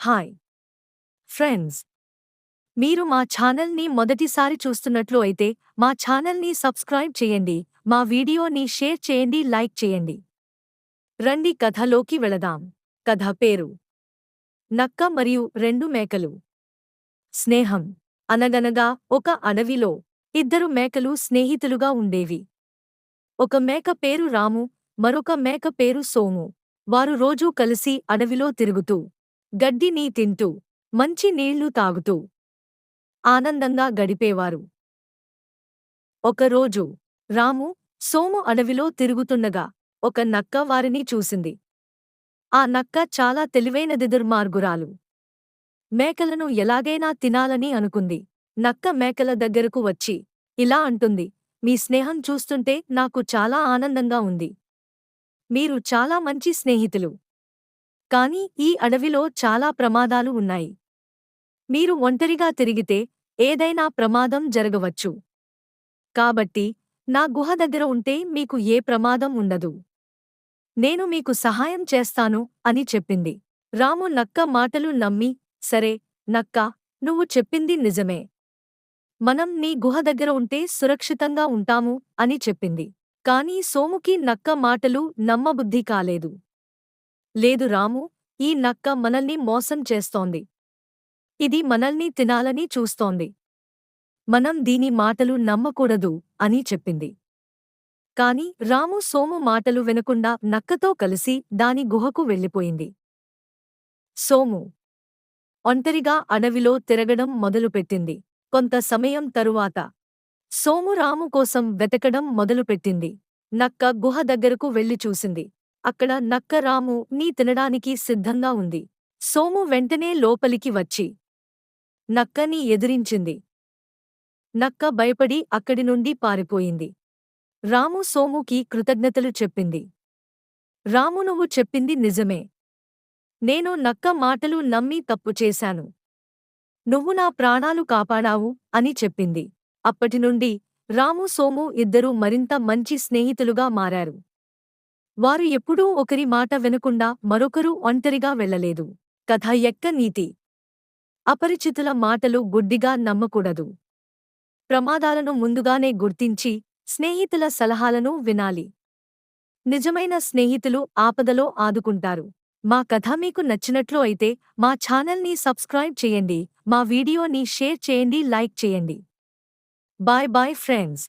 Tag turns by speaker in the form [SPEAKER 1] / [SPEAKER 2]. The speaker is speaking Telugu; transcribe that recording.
[SPEAKER 1] హాయ్ ఫ్రెండ్స్ మీరు మా ఛానల్ని మొదటిసారి చూస్తున్నట్లు అయితే మా ఛానల్ని సబ్స్క్రైబ్ చేయండి మా వీడియోని షేర్ చేయండి లైక్ చేయండి. రండి కథలోకి వెళదాం. కథ పేరు నక్క మరియు రెండు మేకలు. స్నేహం అనగనగా ఒక అడవిలో ఇద్దరు మేకలు స్నేహితులుగా ఉండేవి. ఒక మేక పేరు రాము మరొక మేక పేరు సోము. వారు రోజూ కలిసి అడవిలో తిరుగుతూ గడ్డిని తింటూ మంచి నీళ్ళు తాగుతూ ఆనందంగా గడిపేవారు. ఒకరోజు రాము సోము అడవిలో తిరుగుతుండగా ఒక నక్క వారిని చూసింది. ఆ నక్క చాలా తెలివైనది దుర్మార్గురాలు మేకలను ఎలాగైనా తినాలని అనుకుంది. నక్క మేకల దగ్గరకు వచ్చి ఇలా అంటుంది మీ స్నేహం చూస్తుంటే నాకు చాలా ఆనందంగా ఉంది. మీరు చాలా మంచి స్నేహితులు. కాని ఈ అడవిలో చాలా ప్రమాదాలు ఉన్నాయి. మీరు ఒంటరిగా తిరిగితే ఏదైనా ప్రమాదం జరగవచ్చు. కాబట్టి నా గుహ దగ్గర ఉంటే మీకు ఏ ప్రమాదం ఉండదు. నేను మీకు సహాయం చేస్తాను అని చెప్పింది. రాము నక్క మాటలు నమ్మి సరే నక్క నువ్వు చెప్పింది నిజమే. మనం నీ గుహ దగ్గర ఉంటే సురక్షితంగా ఉంటాము అని చెప్పింది. కాని సోముకి నక్క మాటలు నమ్మబుద్ధి కాలేదు. లేదు రాము ఈ నక్క మనల్ని మోసం చేస్తోంది. ఇది మనల్ని తినాలని చూస్తోంది. మనం దీని మాటలు నమ్మకూడదు అని చెప్పింది. కాని రాము సోము మాటలు వినకుండా నక్కతో కలిసి దాని గుహకు వెళ్ళిపోయింది. సోము ఒంటరిగా అడవిలో తిరగడం మొదలుపెట్టింది. కొంత సమయం తరువాత సోము రాము కోసం వెతకడం మొదలుపెట్టింది. నక్క గుహ దగ్గరకు వెళ్ళి చూసింది. అక్కడ నక్క రాము నీ తినడానికి సిద్ధంగా ఉంది. సోము వెంటనే లోపలికి వచ్చి నక్కని ఎదిరించింది. నక్క భయపడి అక్కడి నుండి పారిపోయింది. రాము సోముకి కృతజ్ఞతలు చెప్పింది. రాము నువ్వు చెప్పింది నిజమే. నేను నక్క మాటలు నమ్మి తప్పు చేశాను. నువ్వు నా ప్రాణాలు కాపాడావు అని చెప్పింది. అప్పటినుండి రాము సోము ఇద్దరూ మరింత మంచి స్నేహితులుగా మారారు. వారు ఎప్పుడూ ఒకరి మాట వినకుండా మరొకరు ఒంటరిగా వెళ్ళలేదు కథ ఎక్క నీతి. అపరిచితుల మాటలు గుడ్డిగా నమ్మకూడదు. ప్రమాదాలను ముందుగానే గుర్తించి స్నేహితుల సలహాలను వినాలి. నిజమైన స్నేహితులు ఆపదలో ఆదుకుంటారు. మా కథ మీకు నచ్చినట్లు అయితే మా ఛానల్ని సబ్స్క్రైబ్ చేయండి. మా వీడియోని షేర్ చేయండి లైక్ చేయండి. Bye bye friends.